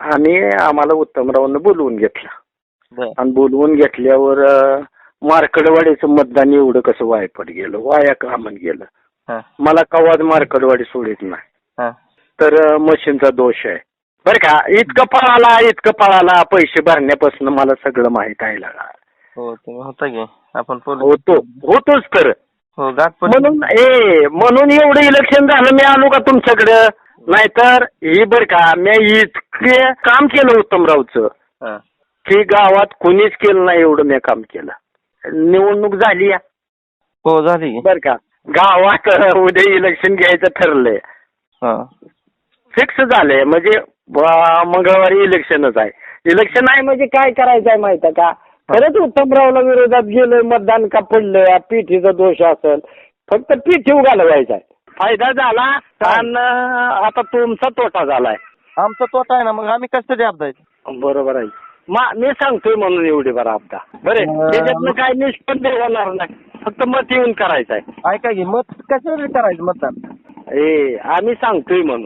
आम्ही आम्हाला उत्तमरावनं बोलवून घेतलं. आणि बोलवून घेतल्यावर मार्कडवाडीचं मतदान एवढं कसं वायपट गेलं वाया कामन गेलं. हा. मला कवाच मार्कडवाडी सोडित नाही. तर मशीनचा दोष आहे. बरं का इतकं पळाला इतकं पळाला पैसे भरण्यापासून मला सगळं माहीत आहे लगा हो होता की आपण होतो होतोच तर. हो म्हणून ए म्हणून एवढं इलेक्शन झालं मी आलो का तुमच्याकडं? नाहीतर ही बरं का मी इतके काम केलं उत्तमरावचं. हा. की गावात कोणीच केलं नाही एवढं मी काम केलं. निवडणूक झाली या. हो झाली. बरं का. गावात उद्या इलेक्शन घ्यायचं ठरलंय. हा. फिक्स झालंय. म्हणजे मंगळवारी इलेक्शनच आहे. इलेक्शन आहे म्हणजे काय करायचं आहे माहिती का? खरंच उत्तमरावला विरोधात गेलोय मतदान का पडलं पीठीचा दोष असेल. फक्त पीठी घालवायचा आहे फायदा झाला आणि आता तुमचा तोटा झालाय. आमचा तोटा आहे ना मग आम्ही कशासाठी अपदायचं बरोबर आहे. मा मी सांगतोय म्हणून एवढी बरं आपदा. बरे त्याच्यातनं काय निष्पन्न होणार नाही. फक्त मत येऊन करायचं आहे. ऐका की मत कशासाठी करायचं मतदान? ए आम्ही सांगतोय म्हणून.